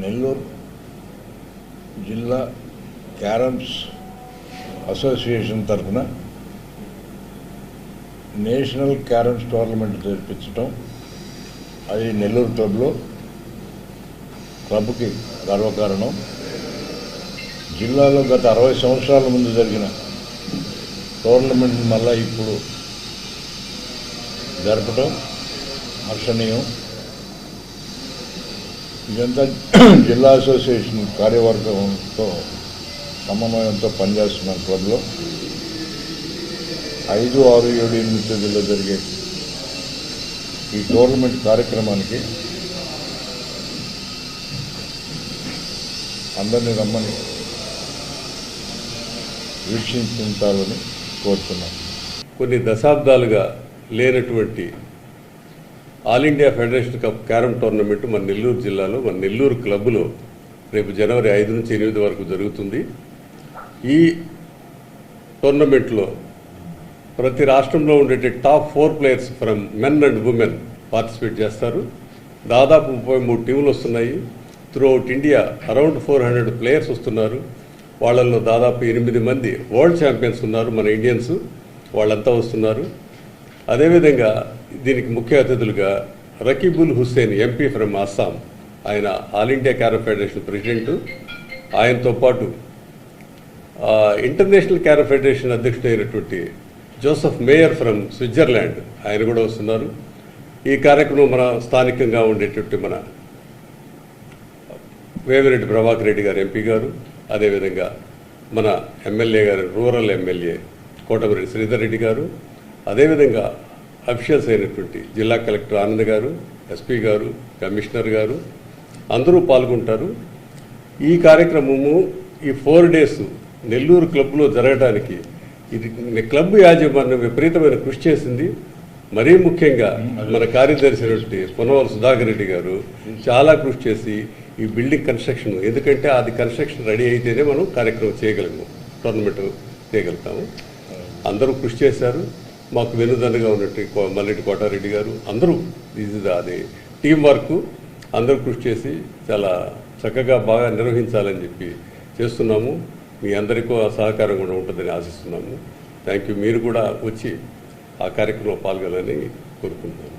నెల్లూరు జిల్లా carroms association తరఫున national carroms tournament జరిపించటం అది నెల్లూరు క్లబ్లో క్లబ్కి గర్వకారణం. జిల్లాలో గత అరవై సంవత్సరాల ముందు జరిగిన టోర్నమెంట్ మళ్ళా ఇప్పుడు జరపటం హర్షణీయం. ఇదంతా జిల్లా అసోసియేషన్ కార్యవర్గంతో సమన్వయంతో పనిచేస్తున్నాం క్లబ్లో ఐదు ఆరు ఏడు ఎనిమిది తేదీలో జరిగే ఈ టోర్నమెంట్ కార్యక్రమానికి అందరినీ రమ్మని వీక్షించాలని కోరుతున్నాం కొన్ని దశాబ్దాలుగా లేనటువంటి all India federation cup carrom tournament మన నెల్లూరు జిల్లాలో మన నెల్లూరు క్లబ్లో రేపు జనవరి ఐదు నుంచి ఎనిమిది వరకు జరుగుతుంది. ఈ టోర్నమెంట్లో ప్రతి రాష్ట్రంలో ఉండే top four players from men and women participate చేస్తారు. దాదాపు ముప్పై మూడు టీములు వస్తున్నాయి. Throughout India around four hundred players వస్తున్నారు. వాళ్ళల్లో దాదాపు ఎనిమిది మంది వరల్డ్ ఛాంపియన్స్ ఉన్నారు మన ఇండియన్స్. వాళ్ళంతా వస్తున్నారు. అదేవిధంగా దీనికి ముఖ్య అతిథులుగా రకీబుల్ హుస్సేన్ ఎంపీ ఫ్రమ్ అస్సాం ఆయన all India carrom federation president ఆయనతో పాటు ఇంటర్నేషనల్ క్యారమ్ ఫెడరేషన్ అధ్యక్షుడైనటువంటి జోసఫ్ మేయర్ ఫ్రమ్ స్విట్జర్లాండ్ ఆయన కూడా వస్తున్నారు. ఈ కార్యక్రమం మన స్థానికంగా ఉండేటువంటి మన వేమిరెడ్డి ప్రభాకర్ రెడ్డి గారు ఎంపీ గారు అదేవిధంగా మన ఎమ్మెల్యే గారు రూరల్ ఎమ్మెల్యే కోటమిరెడ్డి శ్రీధర్ రెడ్డి గారు అదేవిధంగా అఫీషియల్స్ అయినటువంటి జిల్లా కలెక్టర్ ఆనంద్ గారు ఎస్పీ గారు కమిషనర్ గారు అందరూ పాల్గొంటారు. ఈ కార్యక్రమము ఈ ఫోర్ డేస్ నెల్లూరు క్లబ్లో జరగడానికి ఇది క్లబ్ యాజమాన్యం విపరీతమైన కృషి చేసింది. మరీ ముఖ్యంగా మన కార్యదర్శి నుండి పొన్నవాళ్ళ సుధాకర్ రెడ్డి గారు చాలా కృషి చేసి ఈ బిల్డింగ్ కన్స్ట్రక్షన్ ఎందుకంటే అది కన్స్ట్రక్షన్ రెడీ అయితేనే మనం కార్యక్రమం చేయగలము టోర్నమెంట్ చేయగలుగుతాము. అందరూ కృషి చేశారు. మాకు వెనుదన్నుగా ఉన్నట్టు కో- కోటారెడ్డి గారు అందరూ ఇది అది టీం వర్క్ అందరూ కృషి చేసి చాలా చక్కగా బాగా నిర్వహించాలని చెప్పి చేస్తున్నాము. మీ అందరికీ సహకారం కూడా ఉంటుందని ఆశిస్తున్నాము. థ్యాంక్ యూ మీరు కూడా వచ్చి ఆ కార్యక్రమంలో పాల్గొనాలని కోరుకుంటున్నాను